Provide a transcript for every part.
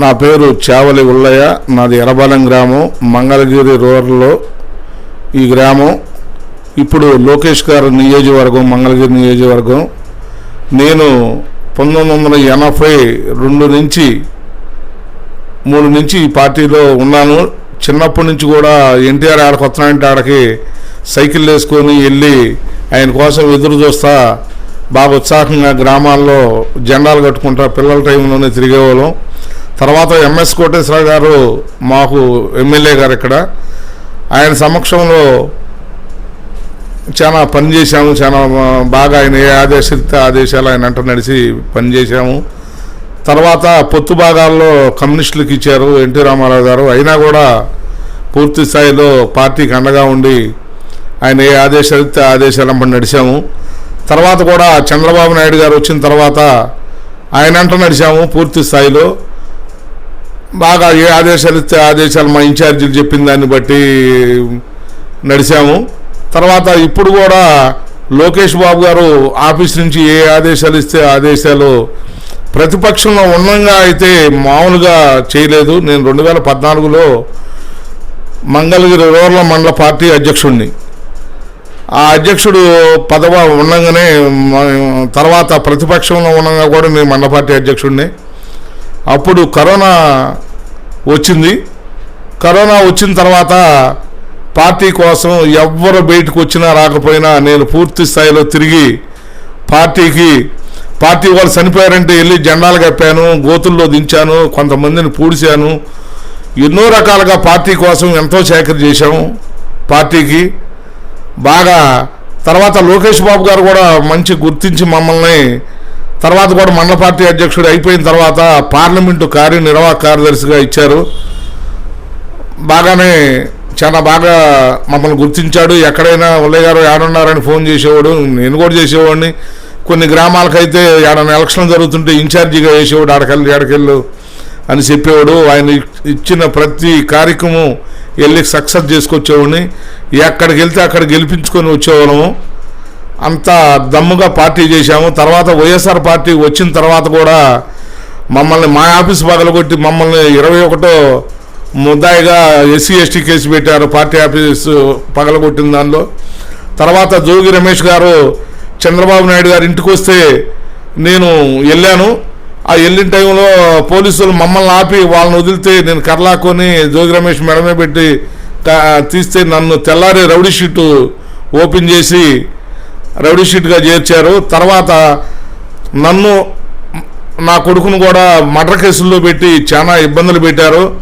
నా పేరు చావలి ఉల్లయ్య. నాది ఎర్రబాలెం గ్రామం. మంగళగిరి రూరల్లో ఈ గ్రామం. ఇప్పుడు లోకేష్ గారు నియోజకవర్గం మంగళగిరి నియోజకవర్గం. నేను పంతొమ్మిది వందల ఎనభై రెండు నుంచి మూడు నుంచి ఈ పార్టీలో ఉన్నాను. చిన్నప్పటి నుంచి కూడా ఎన్టీఆర్ ఆడకు వస్తున్నాయంటే ఆడకి సైకిల్ వేసుకొని వెళ్ళి ఆయన కోసం ఎదురు చూస్తా బాగా ఉత్సాహంగా గ్రామాల్లో జెండాలు కట్టుకుంటా పిల్లల టైంలోనే తిరిగేవాళ్ళం. తర్వాత ఎంఎస్ కోటేశ్వర గారు మాకు ఎమ్మెల్యే గారు ఇక్కడ. ఆయన సమక్షంలో చాలా పని చేశాము చాలా బాగా ఆయన ఏ ఆదేశిస్తే ఆదేశాలు ఆయన అంట నడిచి పనిచేసాము తర్వాత పొత్తు భాగాల్లో కమ్యూనిస్టులకు ఇచ్చారు ఎన్టీ రామారావు గారు. అయినా కూడా పూర్తి స్థాయిలో పార్టీకి అండగా ఉండి ఆయన ఏ ఆదేశాలు ఇస్తే ఆదేశాలు వెంబడి నడిచాము. తర్వాత కూడా చంద్రబాబు నాయుడు గారు వచ్చిన తర్వాత ఆయన అంట నడిచాము పూర్తి స్థాయిలో. బాగా ఏ ఆదేశాలు ఇస్తే ఆదేశాలు మా ఇన్ఛార్జీలు చెప్పిన దాన్ని బట్టి నడిచాము. తర్వాత ఇప్పుడు కూడా లోకేష్ బాబు గారు ఆఫీస్ నుంచి ఏ ఆదేశాలు ఇస్తే ఆదేశాలు ప్రతిపక్షంలో ఉన్నంగా అయితే మామూలుగా చేయలేదు. నేను రెండు వేల పద్నాలుగులో మంగళగిరి రూరల్ మండల పార్టీ అధ్యక్షుడిని ఆ అధ్యక్షుడు పదవ ఉండగానే తర్వాత ప్రతిపక్షంలో ఉండగా కూడా నేను మండల పార్టీ అధ్యక్షుడిని అప్పుడు కరోనా వచ్చింది. కరోనా వచ్చిన తర్వాత పార్టీ కోసం ఎవరు బయటకు వచ్చినా రాకపోయినా నేను పూర్తి స్థాయిలో తిరిగి పార్టీకి పార్టీ వాళ్ళు చనిపోయారంటే వెళ్ళి జెండాలు కప్పాను గోతుల్లో దించాను కొంతమందిని పూడిశాను ఎన్నో రకాలుగా పార్టీ కోసం ఎంతో సేకరణ చేశాము పార్టీకి. బాగా తర్వాత లోకేష్ బాబు గారు కూడా మంచి గుర్తించి మమ్మల్ని తర్వాత కూడా మండల పార్టీ అధ్యక్షుడు అయిపోయిన తర్వాత పార్లమెంటు కార్యనిర్వాహక కార్యదర్శిగా ఇచ్చారు. బాగానే చాలా బాగా మమ్మల్ని గుర్తించాడు. ఎక్కడైనా ఉల్లయ్య గారు ఏడున్నారని ఫోన్ చేసేవాడు నేను కూడా చేసేవాడిని. కొన్ని గ్రామాలకైతే ఏడన్నా ఎలక్షన్ జరుగుతుంటే ఇన్ఛార్జిగా వేసేవాడు ఆడకెళ్ళి ఆడకెళ్ళు అని చెప్పేవాడు. ఆయన ఇచ్చిన ప్రతి కార్యక్రమం వెళ్ళి సక్సెస్ చేసుకొచ్చేవాడిని. ఎక్కడికి వెళ్తే అక్కడ గెలిపించుకొని వచ్చేవాళ్ళము. అంత దమ్ముగా పార్టీ చేశాము. తర్వాత వైఎస్ఆర్ పార్టీ వచ్చిన తర్వాత కూడా మమ్మల్ని మా ఆఫీస్ పగలగొట్టి మమ్మల్ని ఇరవై ఒకటో ముద్దాయిగా ఎస్సీ ఎస్టీ కేసు పెట్టారు. పార్టీ ఆఫీసు పగలగొట్టిన దానిలో. తర్వాత జోగి రమేష్ గారు చంద్రబాబు నాయుడు గారి ఇంటికి వస్తే నేను వెళ్ళాను. ఆ వెళ్ళిన టైంలో పోలీసులు మమ్మల్ని ఆపి వాళ్ళని వదిలితే నేను కర్లాకొని జోగి రమేష్ మెడమే పెట్టి తీస్తే నన్ను తెల్లారి రౌడీ షీటు ఓపెన్ చేసి రౌడీ షీట్గా చేర్చారు. తర్వాత నన్ను నా కొడుకును కూడా మర్డర్ కేసుల్లో పెట్టి చాలా ఇబ్బందులు పెట్టారు.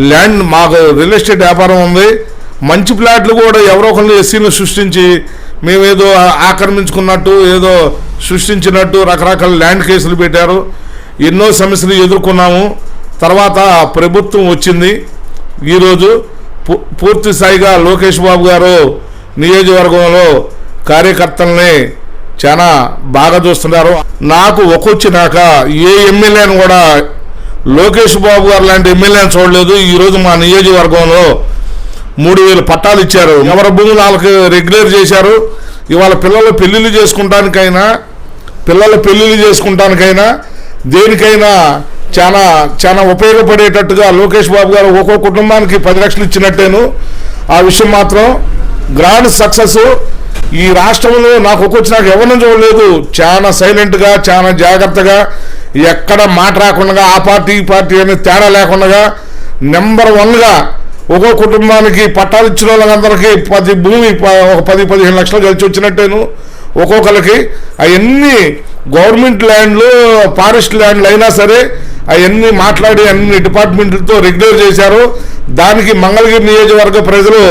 ల్యాండ్ మాకు రియల్ ఎస్టేట్ వ్యాపారం ఉంది. మంచి ప్లాట్లు కూడా ఎవరో ఒకరిని ఎస్సీని సృష్టించి మేమేదో ఆక్రమించుకున్నట్టు ఏదో సృష్టించినట్టు రకరకాల ల్యాండ్ కేసులు పెట్టారు. ఎన్నో సమస్యలు ఎదుర్కొన్నాము. తర్వాత ప్రభుత్వం వచ్చింది. ఈరోజు పూ- పూర్తి స్థాయిగా లోకేష్ బాబు గారు నియోజకవర్గంలో కార్యకర్తల్ని చాలా బాగా చూస్తున్నారు. నాకు ఒక్కొచ్చినాక ఏ ఎమ్మెల్యేను కూడా లోకేష్ బాబు గారు లాంటి ఎమ్మెల్యేని చూడలేదు. ఈరోజు మా నియోజకవర్గంలో మూడు వేలు పట్టాలు ఇచ్చారు. ఎవరి భూములు వాళ్ళకి రెగ్యులర్ చేశారు. ఇవాళ పిల్లలు పెళ్ళిళ్ళు చేసుకుంటానికైనా పిల్లల పెళ్ళిళ్ళు చేసుకుంటానికైనా దేనికైనా చాలా చాలా ఉపయోగపడేటట్టుగా లోకేష్ బాబు గారు ఒక్కో కుటుంబానికి పది లక్షలు ఇచ్చినట్టేను. ఆ విషయం మాత్రం గ్రాండ్ సక్సెస్. ఈ రాష్ట్రంలో నాకు ఒక్కొచ్చి నాకు ఎవరిని చూడలేదు. చాలా సైలెంట్గా చాలా జాగ్రత్తగా ఎక్కడ మాట రాకుండా ఆ పార్టీ ఈ పార్టీ అనేది తేడా లేకుండా నెంబర్ వన్గా ఒక్కో కుటుంబానికి పట్టాలు ఇచ్చిన వాళ్ళందరికీ పది భూమి ప- ఒక పది పదిహేను లక్షలు కలిసి వచ్చినట్టేను. ఒక్కొక్కరికి అవన్నీ గవర్నమెంట్ ల్యాండ్లు ఫారెస్ట్ ల్యాండ్లు అయినా సరే అవన్నీ మాట్లాడి అన్ని డిపార్ట్మెంట్లతో రెగ్యులర్ చేశారు. దానికి మంగళగిరి నియోజకవర్గ ప్రజలు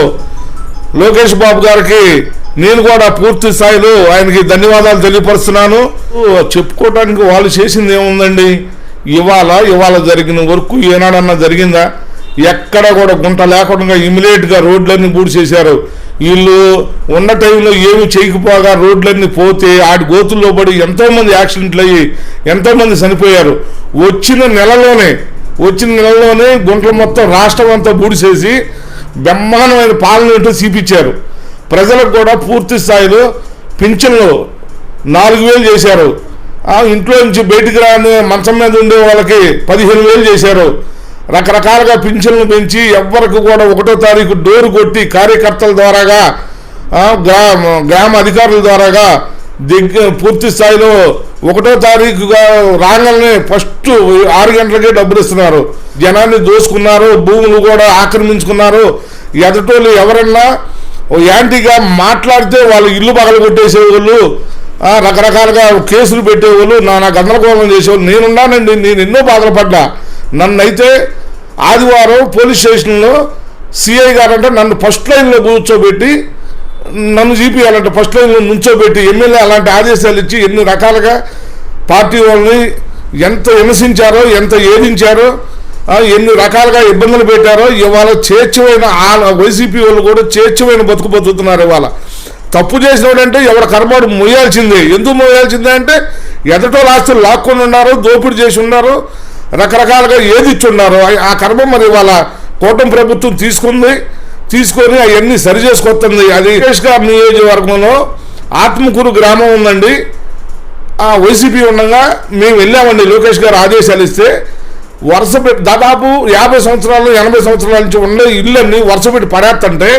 లోకేష్ బాబు గారికి నేను కూడా పూర్తి స్థాయిలో ఆయనకి ధన్యవాదాలు తెలియపరుస్తున్నాను. చెప్పుకోవటానికి వాళ్ళు చేసింది ఏముందండి? ఇవాళ ఇవాళ జరిగిన వర్క్ ఏనాడన్నా జరిగిందా? ఎక్కడ కూడా గుంట లేకుండా ఇమిడియట్గా రోడ్లన్నీ పూడి చేశారు. వీళ్ళు ఉన్న టైంలో ఏమి చేయకపోగా రోడ్లన్నీ పోతే ఆడి గోతుల్లో పడి ఎంతోమంది యాక్సిడెంట్లు అయ్యి ఎంతోమంది చనిపోయారు. వచ్చిన నెలలోనే వచ్చిన నెలలోనే గుంటలు మొత్తం రాష్ట్రం అంతా బూడిసేసి బ్రహ్మాండమైన పాలన ఏంటో చూపించారు. ప్రజలకు కూడా పూర్తి స్థాయిలో పింఛన్లు నాలుగు వేలు చేశారు. ఇంట్లో నుంచి బయటికి రాని మంచం మీద ఉండే వాళ్ళకి పదిహేను వేలు చేశారు. రకరకాలుగా పింఛన్లు పెంచి ఎవ్వరికి కూడా ఒకటో తారీఖు డోరు కొట్టి కార్యకర్తల ద్వారాగా గ్రామ గ్రామ అధికారుల ద్వారాగా దగ్గర పూర్తి స్థాయిలో ఒకటో తారీఖుగా రాగానే ఫస్ట్ ఆరు గంటలకే డబ్బులు ఇస్తున్నారు. జనాన్ని దోసుకున్నారు భూములు కూడా ఆక్రమించుకున్నారు. ఎదటోళ్ళు ఎవరన్నా ఓ యాంటీగా మాట్లాడితే వాళ్ళు ఇల్లు పగలు కొట్టేసేవాళ్ళు రకరకాలుగా కేసులు పెట్టేవాళ్ళు నా నా గందరగోళం చేసేవాళ్ళు నేనున్నానండి నేను ఎన్నో బాధలు పడ్డా. నన్నైతే ఆదివారం పోలీస్ స్టేషన్లో సిఐ గారంటే నన్ను ఫస్ట్ లైన్లో కూర్చోబెట్టి నన్ను జీపీయాలంటే ఫస్ట్ లైన్లో నుంచోబెట్టి ఎమ్మెల్యే అలాంటి ఆదేశాలు ఇచ్చి ఎన్ని రకాలుగా పార్టీ వాళ్ళని ఎంత విమర్శించారో ఎంత ఏదించారో ఎన్ని రకాలుగా ఇబ్బందులు పెట్టారో ఇవాళ చేర్చివైన వైసీపీ వాళ్ళు కూడా చేర్చివైన బతుకు బతుకుతున్నారు ఇవాళ. తప్పు చేసినోడంటే ఎవడ కర్మాడు మొయ్యాల్సిందే. ఎందుకు మొయ్యాల్సిందే అంటే ఎదటో ఆస్తులు లాక్కొని ఉన్నారు దోపిడీ చేసి ఉన్నారు రకరకాలుగా ఏది ఇచ్చున్నారు ఆ- కర్మ మరి ఇవాళ కూటమి ప్రభుత్వం తీసుకుంది తీసుకొని అవన్నీ సరి చేసుకొస్తుంది. అది సురేష్ నియోజకవర్గంలో ఆత్మకూరు గ్రామం ఉందండి. ఆ వైసీపీ ఉండగా మేము వెళ్ళామండి లోకేష్ గారు ఆదేశాలు ఇస్తే వరుస పెట్టి దాదాపు యాభై సంవత్సరాలు ఎనభై సంవత్సరాల నుంచి ఉండే ఇళ్ళన్నీ వరుస పెట్టి పడేస్తుంటే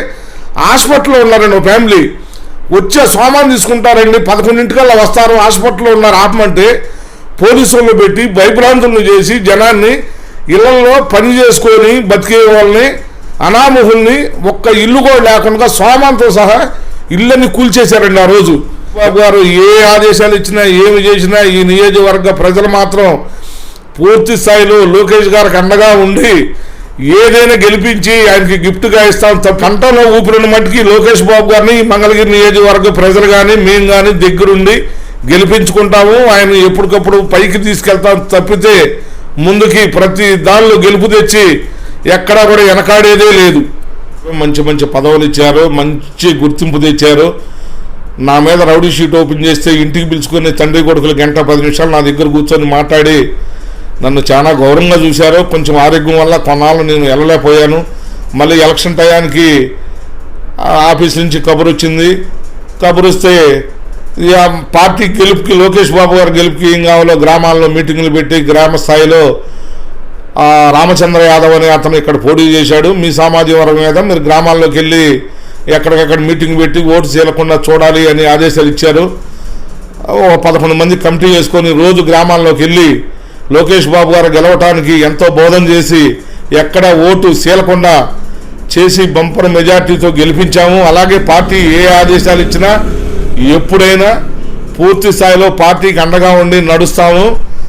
హాస్పిటల్లో ఉన్నారండి ఒక ఫ్యామిలీ. వచ్చే సోమాన్ తీసుకుంటారండి పదకొండింటికల్లా వస్తారు హాస్పిటల్లో ఉన్నారు ఆపమంటే పోలీసు పెట్టి భయభ్రాంతులను చేసి జనాన్ని ఇళ్ళలో పని చేసుకొని బతికే వాళ్ళని అనామహుల్ని ఒక్క ఇల్లు కూడా లేకుండా సోమాన్తో సహా ఇళ్ళని కూల్చేశారండి ఆ రోజు. బాబు గారు ఏ ఆదేశాలు ఇచ్చినా ఏమి చేసినా ఈ నియోజకవర్గ ప్రజలు మాత్రం పూర్తి స్థాయిలో లోకేష్ గారికి అండగా ఉండి ఏదైనా గెలిపించి ఆయనకి గిఫ్ట్గా ఇస్తాం కంటలో ఊపిరిన మట్టికి లోకేష్ బాబు గారిని మంగళగిరి నియోజకవర్గ ప్రజలు కానీ మేము కానీ దగ్గరుండి గెలిపించుకుంటాము. ఆయన ఎప్పటికప్పుడు పైకి తీసుకెళ్తాం తప్పితే ముందుకి ప్రతి దానిలో గెలుపు తెచ్చి ఎక్కడా కూడా వెనకాడేదే లేదు. మంచి మంచి పదవులు ఇచ్చారు మంచి గుర్తింపు తెచ్చారు. నా మీద రౌడీ షీట్ ఓపెన్ చేస్తే ఇంటికి పిలుచుకునే తండ్రి కొడుకులు గంట పది నిమిషాలు నా దగ్గర కూర్చొని మాట్లాడి నన్ను చాలా గౌరవంగా చూశారు. కొంచెం ఆరోగ్యం వల్ల కొన్నాళ్ళు నేను వెళ్ళలేకపోయాను మళ్ళీ ఎలక్షన్ టయానికి ఆఫీస్ నుంచి కబురు వచ్చింది కబురు వస్తే ఇక పార్టీ గెలుపుకి లోకేష్ బాబు గారు గెలుపుకి ఏం కావాలో గ్రామాల్లో మీటింగులు పెట్టి గ్రామ స్థాయిలో రామచంద్ర యాదవ్ అనే అతను ఇక్కడ పోటీ చేశాడు. మీ సామాజిక వర్గం మీద మీరు గ్రామాల్లోకి వెళ్ళి ఎక్కడికక్కడ మీటింగ్ పెట్టి ఓటు చేయకుండా చూడాలి అని ఆదేశాలు ఇచ్చారు. ఓ పదకొండు మంది కమిటీ చేసుకొని రోజు గ్రామాల్లోకి వెళ్ళి లోకేష్ బాబు గారు గెలవటానికి ఎంతో బోధన చేసి ఎక్కడ ఓటు సీలకుండా చేసి బంపర్ మెజార్టీతో గెలిపించాము. అలాగే పార్టీ ఏ ఆదేశాలు ఇచ్చినా ఎప్పుడైనా పూర్తి స్థాయిలో పార్టీకి అండగా ఉండి నడుస్తాము.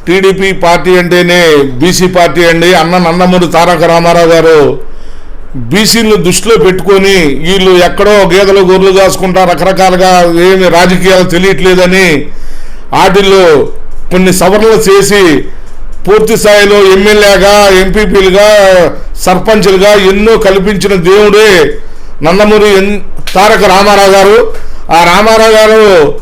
టీడీపీ పార్టీ అంటేనే బీసీ పార్టీ అండి. అన్న నందమూరి తారక రామారావు గారు బీసీలను దృష్టిలో పెట్టుకొని వీళ్ళు ఎక్కడో గేదెలు గొర్రెలు కాసుకుంటా రకరకాలుగా ఏమి రాజకీయాలు తెలియట్లేదని వాటిల్లో కొన్ని సవరణలు చేసి పూర్తి స్థాయిలో ఎమ్మెల్యేగా ఎంపీపీలుగా సర్పంచ్లుగా ఎన్నో కల్పించిన దేవుడే నందమూరి ఎన్- తారక రామారావు గారు. ఆ రామారావు గారు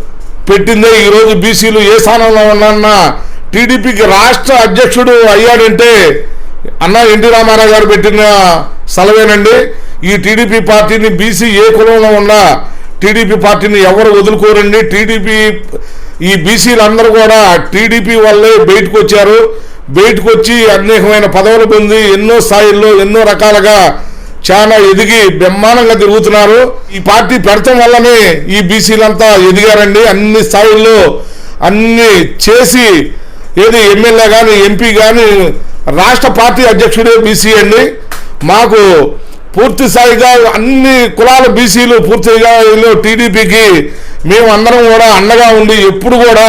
పెట్టిందే ఈరోజు బీసీలు ఏ స్థానంలో ఉన్నా టీడీపీకి రాష్ట్ర అధ్యక్షుడు అయ్యాడంటే అన్న ఎన్టీ రామారావు గారు పెట్టిన సెలవేనండి. ఈ టీడీపీ పార్టీని బీసీ ఏ కులంలో ఉన్నా టీడీపీ పార్టీని ఎవరు వదులుకోరండి. టీడీపీ ఈ బీసీలు అందరూ కూడా టీడీపీ వల్లే బయటకు వచ్చారు. బయటకు వచ్చి అనేకమైన పదవులు పొంది ఎన్నో స్థాయిల్లో ఎన్నో రకాలుగా చాలా ఎదిగి బ్రహ్మాండంగా తిరుగుతున్నారు. ఈ పార్టీ పెడతం వల్లనే ఈ బీసీలంతా ఎదిగారండి. అన్ని స్థాయిల్లో అన్ని చేసి ఏది ఎమ్మెల్యే కానీ ఎంపీ కానీ రాష్ట్ర పార్టీ అధ్యక్షుడే బీసీ అండి. మాకు పూర్తి స్థాయిగా అన్ని కులాల బీసీలు పూర్తిగా వీళ్ళు టీడీపీకి మేము అందరం కూడా అండగా ఉండి ఎప్పుడు కూడా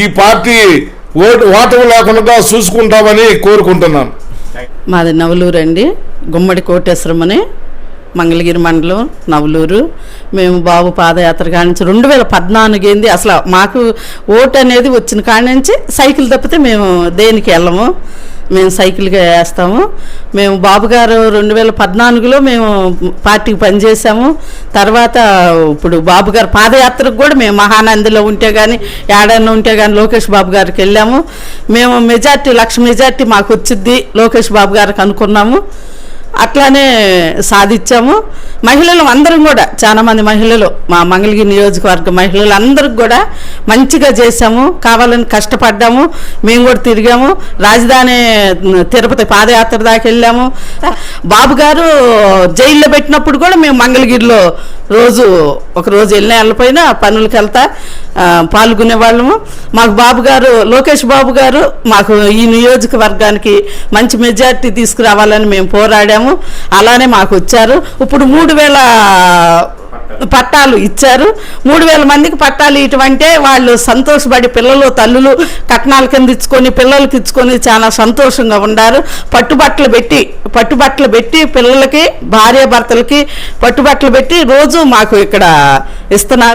ఈ పార్టీ ఓటు ఓటమి లేకుండా చూసుకుంటామని కోరుకుంటున్నాను. మాది నవలూరు అండి. గుమ్మడి కోటేశ్వరం అని మంగళగిరి మండలం నవలూరు. మేము బాబు పాదయాత్ర కానించి నుంచి రెండు వేల పద్నాలుగు ఏంది అసలు మాకు ఓటు అనేది వచ్చిన కాడి నుంచి సైకిల్ తప్పితే మేము దేనికి వెళ్ళము. మేము సైకిల్గా వేస్తాము. మేము బాబుగారు రెండు వేల పద్నాలుగులో మేము పార్టీకి పనిచేసాము తర్వాత ఇప్పుడు బాబుగారు పాదయాత్రకు కూడా మేము మహానందిలో ఉంటే కానీ ఏడన్నా ఉంటే కానీ లోకేష్ బాబు గారికి వెళ్ళాము. మేము మెజార్టీ లక్ష మెజార్టీ మాకు వచ్చింది లోకేష్ బాబు గారికి అనుకున్నాము. అట్లానే సాధించాము. మహిళలు అందరం కూడా చాలామంది మహిళలు మా మంగళగిరి నియోజకవర్గ మహిళలు అందరికి కూడా మంచిగా చేశాము. కావాలని కష్టపడ్డాము. మేము కూడా తిరిగాము. రాజధాని తిరుపతి పాదయాత్ర దాకా వెళ్ళాము. బాబు గారు జైల్లో పెట్టినప్పుడు కూడా మేము మంగళగిరిలో రోజు ఒక రోజు వెళ్ళినా వెళ్ళిపోయినా పనులకు వెళ్తా పాల్గొనే వాళ్ళము. మాకు బాబు గారు లోకేష్ బాబు గారు మాకు ఈ నియోజకవర్గానికి మంచి మెజార్టీ తీసుకురావాలని మేము పోరాడాము. అలానే మాకు వచ్చారు. ఇప్పుడు మూడు వేల పట్టాలు ఇచ్చారు. మూడు వేల మందికి పట్టాలు ఇటువంటి వాళ్ళు సంతోషపడి పిల్లలు తల్లులు కట్నాల కింద ఇచ్చుకొని పిల్లలకి ఇచ్చుకొని చాలా సంతోషంగా ఉన్నారు పట్టుబట్టలు పెట్టి పట్టుబట్టలు పెట్టి పిల్లలకి భార్య భర్తలకి పట్టుబట్టలు పెట్టి రోజు మాకు ఇక్కడ ఇస్తున్నారు.